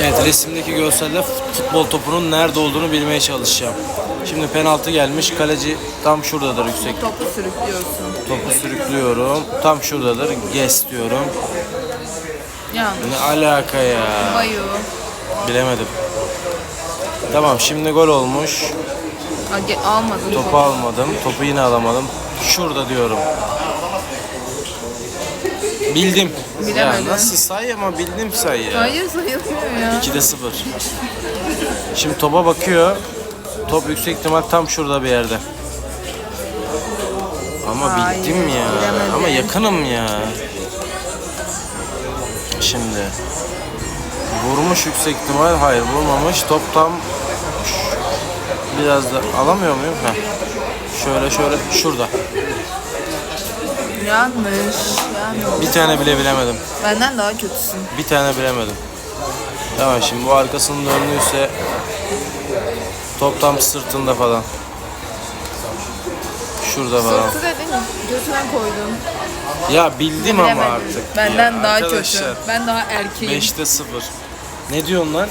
Evet resimdeki görselde futbol topunun nerede olduğunu bilmeye çalışacağım. Şimdi penaltı gelmiş. Kaleci tam şuradadır yüksek. Topu sürüklüyorsun. Topu sürüklüyorum. Tam şuradadır. Guess diyorum. Yanlış. Ne alaka ya? Bayu. Bilemedim. Tamam şimdi gol olmuş. Almadın Topu almadım. Topu yine alamadım. Şurada diyorum. Bildim. Ya Bilemedin. nasıl say ama bildim say ya. Hayır sayılmıyor ya. 2'de 0. Şimdi topa bakıyor. Top yüksek ihtimal tam şurada bir yerde. Ama Hayır, bildim ya. bilemedin. Ama yakınım ya. Şimdi. Vurmuş yüksek ihtimal. Hayır vurmamış. Top tam biraz da alamıyor muyum? Heh. Şöyle şöyle şurada. Yanlış. Yanlış. Bir tane bile bilemedim. Benden daha kötüsün. Bir tane bilemedim. Tamam şimdi bu arkasının döndüyse top tam sırtında falan. Şurada falan. Sırtı dedin götüne koydum. Ya bildim ama. Ya Benden daha arkadaşlar, kötü. Ben daha erkeğim. 5'te 0. Ne diyorsun lan?